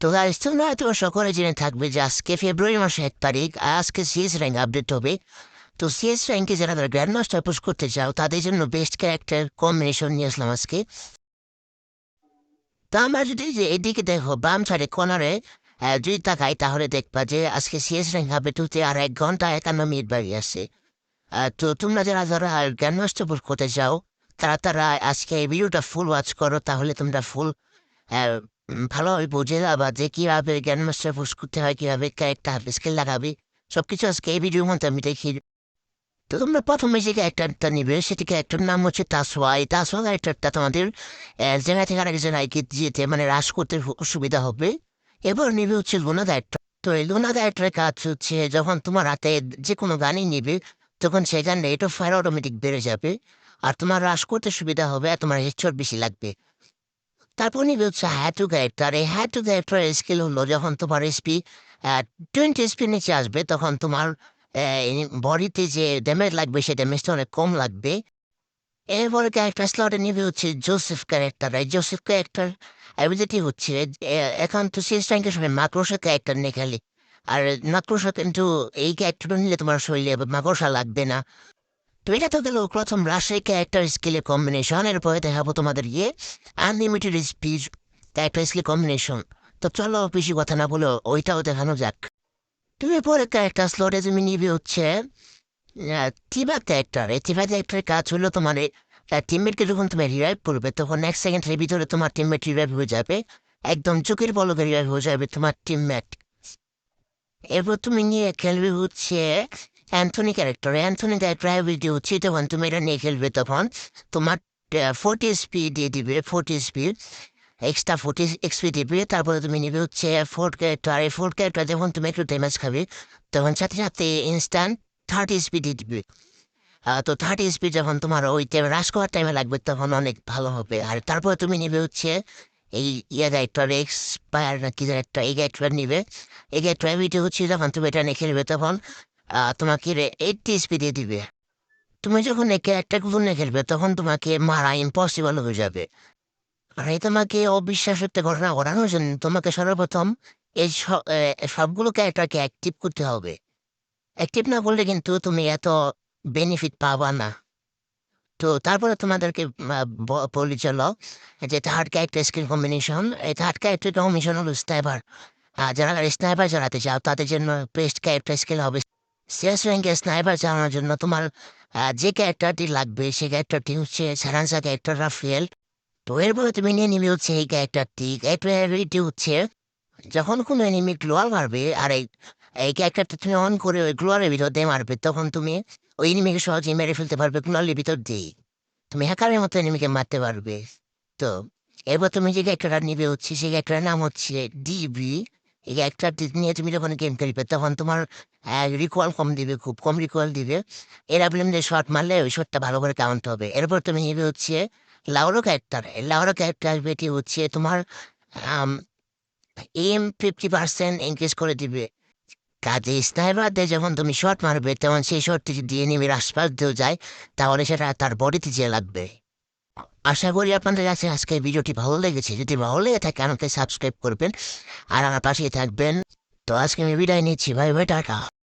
তো গাইস তোমরা হয়তো সকলে জেনে থাকবে যে আজকে ফেব্রুয়ারি মাসের এক তারিখ আজকে সিএস র্যাঙ্ক আপডেট হবে তো সিএস র্যাঙ্কে যারা তারা গ্র্যান্ড মাস্টার পুশ করতে চাও তাদের জন্য বেস্ট ক্যারেক্টার কম্বিনেশন নিয়ে আসলাম আজকে তা আমরা যদি যে এদিকে দেখো বাম সাইডে কর্নারে যদি তাকাই তাহলে দেখবা যে আজকে সিএস র্যাঙ্ক আপডেট হতে আর এক ঘণ্টা একান্ন মিনিট বাড়ি আহ, তো তোমরা যারা যারা গ্র্যান্ড মাস্টার পুশ করতে চাও তারা তারা আজকে এই ভিডিওটা ফুল ওয়াচ করো তাহলে তোমরা ফুল ভালোভাবে বুঝে যাবা যে কীভাবে জ্ঞান মাস্টার পুশ করতে হয়, কীভাবে ক্যারেক্টার স্কিল লাগাবে সব কিছু আজকে এই ভিডিওর মধ্যে আমি দেখি তো তোমরা প্রথমে যে ক্যারেক্টারটা নিবে সেটি ক্যারেক্টার নাম হচ্ছে তাসওয়া এই তাসওয়া ক্যারেক্টারটা তোমাদের জায়গা থেকে আরেক জায়গায় গিয়ে যেতে মানে হ্রাস করতে সুবিধা হবে। এবার নিবে হচ্ছে লোনা ক্যারেক্টার তো এই লোনা ক্যারেক্টারের কাজ হচ্ছে, যখন তোমার হাতে যে কোনো গানই নিবে, তখন সেখানে রেট অফ ফায়ার অটোমেটিক বেড়ে যাবে। আর তোমার হ্রাস করতে সুবিধা হবে, আর তোমার হেডশট বেশি লাগবে। তারপর নিবে হচ্ছে হ্যাটু ক্যারেক্টার এই হ্যাটু ক্যারেক্টার স্কিল হলো যখন তোমার এসপি টোয়েন্টি এসপি নিচে আসবে, তখন তোমার বডিতে যে ড্যামেজ লাগবে সে ড্যামেজটা অনেক কম লাগবে। এরপরে ক্যারেক্টার স্লটে নিবে হচ্ছে জোসেফ ক্যারেক্টার এই জোসেফ ক্যারেক্টার অ্যাবিলিটি হচ্ছে এখন তো সিএস র্যাঙ্কের সময় মাকড়সা ক্যারেক্টার নিয়ে খেলে। আর মাকড়সা কিন্তু এই ক্যারেক্টারটা নিলে তোমার শরীরে মাকড়সা লাগবে না। এটা তো গেল প্রথম রাশিয়ার ক্যারেক্টার স্কিলের কম্বিনেশন এরপরে দেখাবো তোমাদের ইয়ে unlimited speed character skill combination তো চলো বেশি কথা না বলো, ওইটাও দেখানো যাক। তুমি পরে ক্যারেক্টার স্লোটে তুমি নিবে হচ্ছে টিবা ক্যারেক্টার এই টিবা ক্যারেক্টারের কাজ হলো তোমার টিমমেটকে যখন তুমি রিভাইভ করবে, তখন এক সেকেন্ডের ভিতরে তোমার টিমমেট রিভাইভ হয়ে যাবে। একদম চোখের পলকে রিভাইভ হয়ে যাবে তোমার টিমমেট এরপর তুমি নিয়ে খেলবে হচ্ছে Anthony character Anthony character ability হচ্ছে তখন তুমি এটা নিয়ে খেলবে তখন তোমার ফোর্টি স্পিড দিয়ে দিবে forty speed extra forty XP দিবে তারপরে তুমি নিবে হচ্ছে ফোর্ট ক্যারেক্টার এই ফোর্ট ক্যারেক্টার যখন তুমি একটু ড্যামেজ খাবে তখন সাথে সাথে ইনস্ট্যান্ট থার্টি স্পিড দিয়ে দিবে তো থার্টি স্পিড যখন তোমার ওই টাইমে হ্রাস করার টাইমে লাগবে তখন অনেক ভালো হবে আর তারপরে তুমি নিবে হচ্ছে এই ইয়ে ক্যারেক্টার এক্সপায়ার না কি একটা এই ক্যারেক্টার নিবে এই ক্যারেক্টার অ্যাবিলিটি হচ্ছে যখন তুমি এটা নিয়ে খেলবে তখন তোমাকে এইটটি স্পিডে দিবে। তুমি যখন এই ক্যারেক্টারগুলো নিয়ে খেলবে, তখন তোমাকে মারা ইম্পসিবল হয়ে যাবে। আর এই তোমাকে অবিশ্বাসের ঘটনা ঘটানোর জন্য তোমাকে সর্বপ্রথম এই সবগুলো ক্যারেক্টারকে অ্যাক্টিভ করতে হবে। অ্যাক্টিভ না করলে কিন্তু তুমি এত বেনিফিট পাবা না। তো তারপরে তোমাদেরকে বলি চলো যে থার্ড ক্যারেক্টার স্কিল কম্বিনেশন এই থার্ড ক্যারেক্টার কম্বিনেশন হলো স্নাইপার আর যারা স্নাইপার চালাতে চাও, তাদের জন্য বেস্ট ক্যারেক্টার স্কিল হবে শেষ র্যাঙ্কে স্নাইপার চালানোর জন্য তোমার যে ক্যারেক্টারটি লাগবে সেই ক্যারেক্টারটি হচ্ছে সারাংসা ক্যারেক্টার রাফিয়েল। তো এরপরে তুমি নিয়ে নিবি হচ্ছে এই ক্যারেক্টারটি ক্যারেক্টারটি হচ্ছে যখন কোনো এনিমি গ্লোয়াল মারবে আর এই এই ক্যারেক্টারটা তুমি অন করে ওই গ্লোয়ারের ভিতর দিয়ে মারবে, তখন তুমি ওই এনিমিকে সহজেই মেরে ফেলতে পারবে গ্লোয়ারের ভিতর দিয়ে তুমি হ্যাকারের মতো এনিমিকে মারতে পারবে। তো এরপর তুমি যে ক্যারেক্টারটা নিবে হচ্ছে, সেই ক্যারেক্টারের নাম হচ্ছে ডিবি এই ক্যারেক্টারটি নিয়ে তুমি যখন গেম খেলবে, তখন তোমার রিকোয়াল কম দিবে, খুব কম রিকোয়াল দিবে। এর আপনি যে শট মারলে ওই শটটা ভালো করে কাউন্ট হবে। এরপর তুমি নিবে হচ্ছে লাউরো ক্যারেক্টার লাউরো ক্যারেক্টার বেটি হচ্ছে তোমার এম ফিফটি পার্সেন্ট ইনক্রিজ করে দিবে। কাজে স্নাইপার দিয়ে যখন তুমি শট মারবে, তখন সেই শটটি যদি এনিমির আশপাশ দিয়েও যায়, তাহলে সেটা তার বডিতে যেয়ে লাগবে। আশা করি আপনাদের কাছে আজকে ভিডিওটি ভালো লেগেছে। যদি ভালো লেগে থাকে, আমাকে সাবস্ক্রাইব করবেন। আর আমার পাশেই থাকবেন। তো আজকে আমি বিদায় নিচ্ছি। ভাই ভাই টাটা।